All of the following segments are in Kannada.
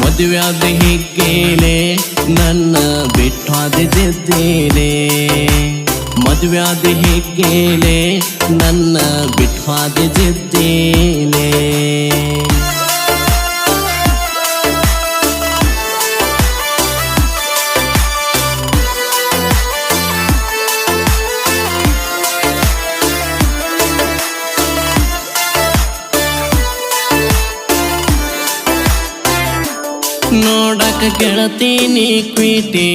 ಮದುವೆಯಾದ ಹಿಗ್ಗೇಲೆ ನನ್ನ ಬಿಟ್ಟು ಹಾದಿದ್ದೇನೆ ಮದುವೆಯಾದ ಹಿಗ್ಗೇಲೆ ನನ್ನ ಬಿಟ್ಟು ಹಾದಿದ್ದೇನೆ ನೋಡಕ ಗೆಳತೀನಿ ಕ್ವೀಟಿ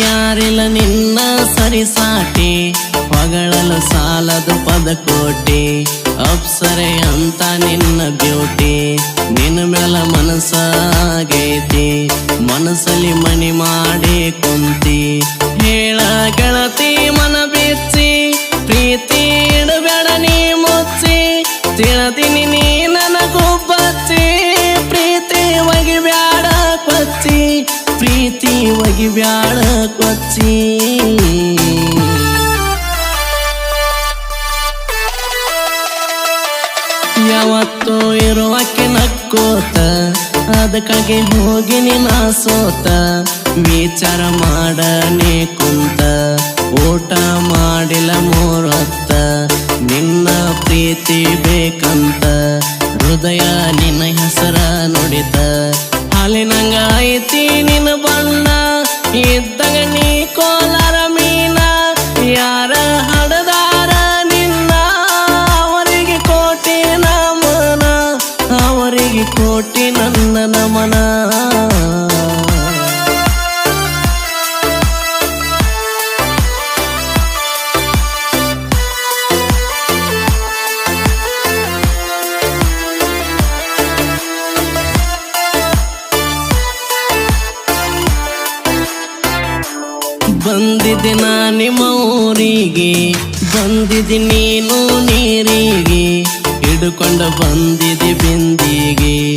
ಯಾರಿಲ್ಲ ನಿನ್ನ ಸರಿಸಾಟಿ ಹೊಗಳಲು ಸಾಲದು ಪದಕೋಟಿ ಅಪ್ಸರೆ ಅಂತ ನಿನ್ನ ಬ್ಯೂಟಿ. ನಿನ್ನ ಮೇಲ ಮನಸ್ಸಾಗೈತಿ. ಮನಸ್ಸಲ್ಲಿ ಮಣಿ ಮಾಡಿ ಕುಂತಿ. ಹೇಳ ಗೆಳತಿ ಮನ ಪ್ರೀತಿ ಬ್ಯಾಳ ಕೊಚ್ಚಿ. ಯಾವತ್ತೋ ಇರುವಕ್ಕೆ ನಕ್ಕೋತ ಅದಕ್ಕಾಗಿ ಹೋಗಿ ನಾ ಸೋತ. ವಿಚಾರ ಮಾಡನೆ ಕುಂತ ಬಂದಿದ್ದೆ ನಾ ನಿಮ್ಮ ಊರಿಗೆ ನೀನು ನೀರಿಗೆ. ಹಿಡ್ಕೊಂಡು ಬಂದಿದ್ದೆ ಬಿಂದಿಗೆ.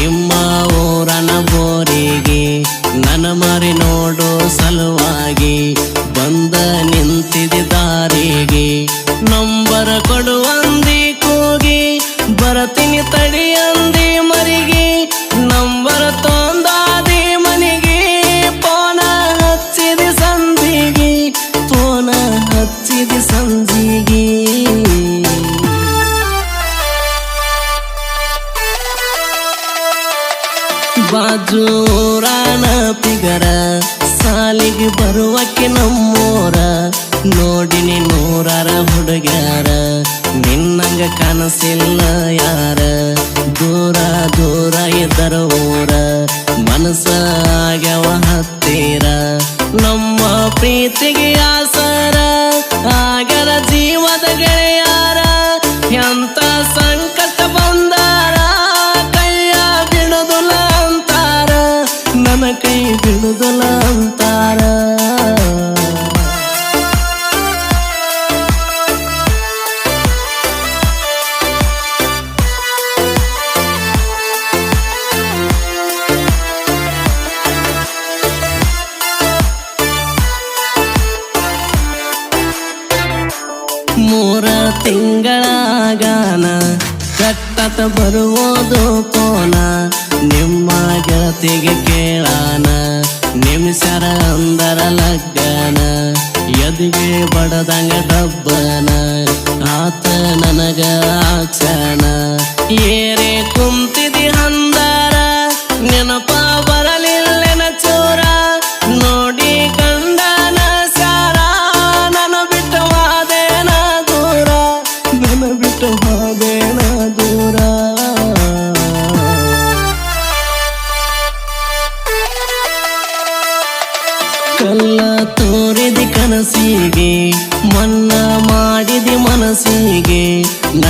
ನಿಮ್ಮ ಊರನ ಬೋರಿಗೆ. ನನ್ನ ಮರಿ ನೋಡೋ ಸಲುವಾಗಿ ಬಂದ ನಿಂತಿದೆ ದಾರಿಗೆ. ನಂಬರ ಕೊಡುವಂದಿ ಕೂಗಿ, ಬರತೀನಿ ತಡಿಯಂದಿ ಮರಿಗೆ. ಬಾಜೂರಾನ ಪಿಗರ, ಸಾಲಿಗೆ ಬರುವಕ್ಕೆ ನಮ್ಮೋರ. ನೋಡಿನಿ ನೂರಾರ ಹುಡುಗ್ಯಾರ, ನಿನ್ನಂಗ ಕನಸಿಲ್ಲ ಯಾರ. ದೂರ ದೂರ ಇದರ ಊರ, ಮನಸ್ಸ ಹತ್ತಿರ ಹತ್ತೀರ. ನಮ್ಮ ಪ್ರೀತಿಗೆ ಆಸರ ತಿಂಗಳಾಗಾನ ಕಟ್ಟತ ಬರುವುದು ಕೋನ, ನಿಮ್ಮ ಗೆಳತಿಗೆ ಕೇಳಾನ, ನಿಮಿಷರ ಅಂದರ ಲಗ್ಗನ, ಎದಿಗೆ ಬಡದಂಗ ಡಬ್ಬನ ಆತ ನನಗ ಆಕ್ಷಣ ಏರೆ ಕುಂತಿದಿ ಅಂದರ, ನೆನಪ ಬರಲಿಲ್ಲೆನ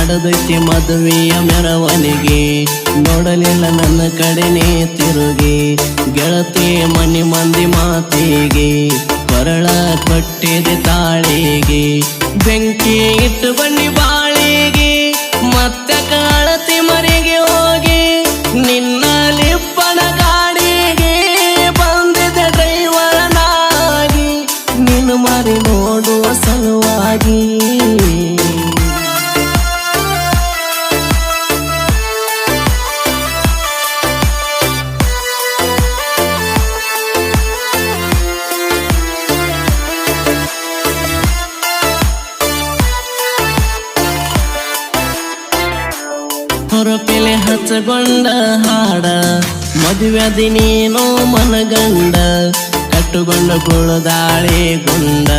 ನಡೆದೈತಿ ಮದುವೆಯ ಮೆರವಣಿಗೆ. ನೋಡಲಿಲ್ಲ ನನ್ನ ಕಡೆನೇ ತಿರುಗಿ ಗೆಳತಿ ಮನೆ ಮಂದಿ ಮಾತಿಗೆ. ಕೊರಳ ಕೊಟ್ಟಿದೆ ತಾಳಿಗೆ. ಬೆಂಕಿ ಇಟ್ಟು ಬನ್ನಿ ಬಾಳಿಗೆ. ಮತ್ತೆ ಮೆಚ್ಚಗೊಂಡ ಹಾಡ, ಮದುವೆ ನೀನು ಮನಗಂಡ, ಕಟ್ಟುಗೊಂಡ ಗುಳದಾಳೆ ಗುಂಡ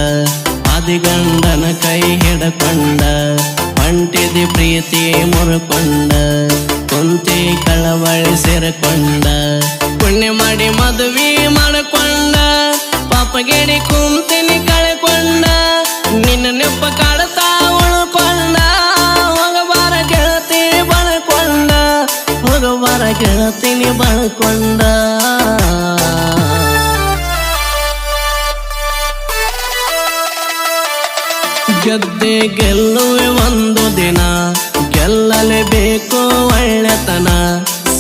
ಆದಿಗಂಡನ ಕೈ ಹಿಡಕೊಂಡ ಪಂಟಿದಿ ಪ್ರೀತಿ ಮುರುಕೊಂಡ, ಕುಂತಿ ಕಳವಳಿ ಸೇರಿಕೊಂಡ, ಪುಣ್ಯ ಮಾಡಿ ಮದುವೆ ಮಾಡಿಕೊಂಡ ಪಾಪಗೆಡಿ ಕುಂತಿನಿ ಕಳೆಕೊಂಡ ಹೋಗಬಾರ ಬಳಕೊಂಡ. ಗೆದ್ದೆ ಗೆಲ್ಲುವೆ ಒಂದು ದಿನ. ಗೆಲ್ಲಲೇಬೇಕು ಒಳ್ಳೆತನ.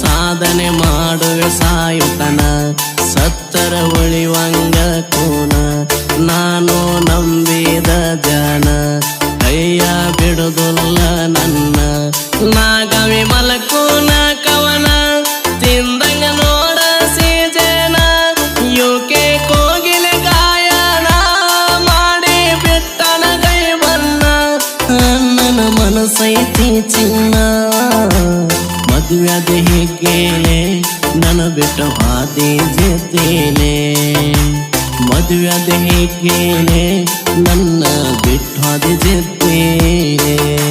ಸಾಧನೆ ಮಾಡುವೆ ಸಾಯುತನ. ಸತ್ತರ ಉಳಿವಂಗ ಕೋನ. ನಾನು ನಂಬಿದ ಜನ. ಕೈಯ ಬಿಡುದಿಲ್ಲ ನನ್ನ. ನಾಗವಿ ಮಲಕೂನ ಮನಸ್ಸೈತಿ ಮದುವೆ ಅದು ಹೇಗೇನೆ? ನನ್ನ ಬಿಟ್ಟು ಹಾದಿ ಜೊತೆನೆ. ಮದುವೆ ಹೇಗೇನೆ? ನನ್ನ ಬಿಟ್ಟು ಹಾದಿ ಜೊತೆ